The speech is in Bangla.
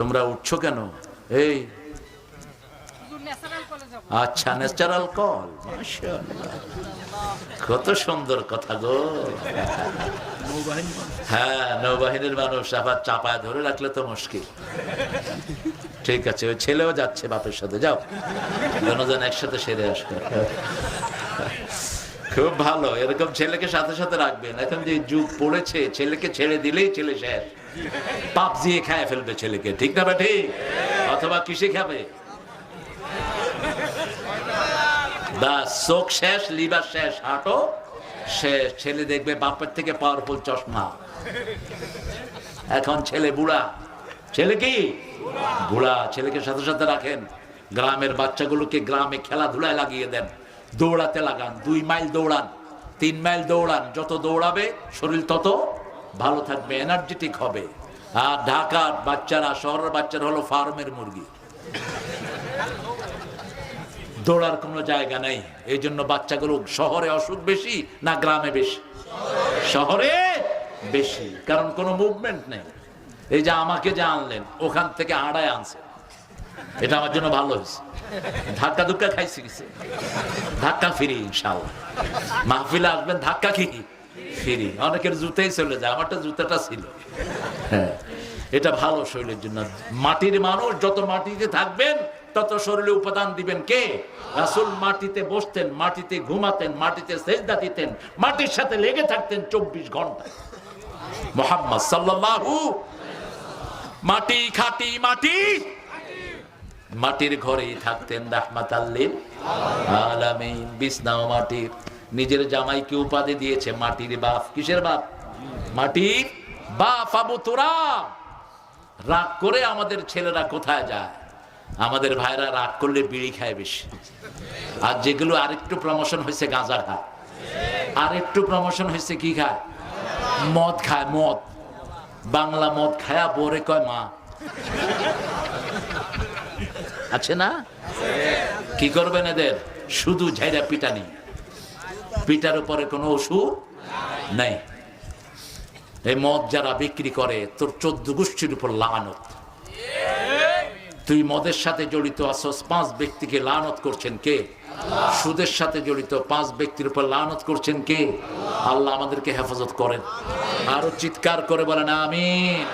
তোমরা উঠছো কেন? এই। আচ্ছা ন্যাচারাল কল কত সুন্দর কথা গো। হ্যাঁ নৌবাহিনীর মানুষ আবার চাপায় ধরে রাখলে তো মুশকিল। ঠিক আছে, ওই ছেলেও যাচ্ছে বাপের সাথে, যাও। জনজন একসাথে সেরে আসবে খুব ভালো, এরকম ছেলেকে সাথে সাথে রাখবেন এখন যে যুগ পড়েছে, ছেলেকে ছেড়ে দিলেই ছেলে শেষ। পাপ দিয়ে খায় ফেলবে ছেলেকে, ঠিক না বা ঠিক অথবা কিসে খাবে? চোখ শেষ, লিভার শেষ, হাঁটো। শেষ ছেলে দেখবে বাপের থেকে পাওয়ারফুল চশমা। এখন ছেলে বুড়া। ছেলে কি? বুড়া, ছেলেকে সাথে সাথে রাখেন। গ্রামের বাচ্চাগুলোকে গ্রামে খেলাধুলায় লাগিয়ে দেন। দৌড়াতে লাগান, দুই মাইল দৌড়ান, তিন মাইল দৌড়ান, যত দৌড়াবে, শরীর তত ভালো থাকবে এনার্জেটিক হবে। আর ঢাকার বাচ্চারা, শহরের বাচ্চারা হলো ফার্মের মুরগি। দৌড়ার কোনো জায়গা নেই। এই জন্য বাচ্চাগুলো শহরে অসুখ বেশি না গ্রামে বেশি? শহরে বেশি, কারণ কোনো মুভমেন্ট নেই। এই যে আমাকে যে আনলেন, ওখান থেকে আড়ায় আনছে। এটা আমার জন্য ভালো হয়েছে। ধাক্কা ধুক্কা খাইছি। ধাক্কা ফিরি ইনশাল্লাহ মাহফিলে আসবেন, ধাক্কা কি ফিরি। অনেকের জুতেই চলে যায় আমারটা জুতাটা ছিল। হ্যাঁ। এটা ভালো শরীরের জন্য। মাটির মানুষ যত মাটিতে থাকবেন তত শরীরে উপাদান দিবেন কে? রাসুল মাটিতে বসতেন মাটিতে ঘুমাতেন মাটিতে সেজদা দিতেন মাটির সাথে লেগে থাকতেন চব্বিশ ঘণ্টা। মোহাম্মদ সাল্লাল্লাহু মাটি খাটি মাটি। মাটির ঘরেই থাকতেন রাহমাত আল্লিল আলামিন। বিছনাও মাটির। নিজের জামাইকে উপাধি দিয়েছে। মাটির বাপ। কিসের বাপ? মাটির বাপ আবু তোরা রাগ করে আমাদের ছেলেরা কোথায় যায়? আমাদের ভাইরা রাগ করলে বিড়ি খায় বেশি। আর যেগুলো আরেকটু প্রমোশন হয়েছে গাঁজা খায় আর একটু প্রমোশন হয়েছে কি খায়? মদ খায়, মদ। বাংলা মদ খায়া বোরে কয় মা। আছে না? কি করবেন এদের? শুধু ঝাইরা পিটানি। পিটার উপরে কোনো ওষুধ নাই। এই মদ যারা বিক্রি করে, তোর চোদ্দ গোষ্ঠীর উপর লানত। তুই মদের সাথে জড়িত আসস পাঁচ ব্যক্তিকে লানত করছেন কে? সুদের সাথে জড়িত পাঁচ ব্যক্তির উপর লানত করছেন কে? আল্লাহ আমাদেরকে হেফাজত করেন। আরও চিৎকার করে বলেন, আমিন।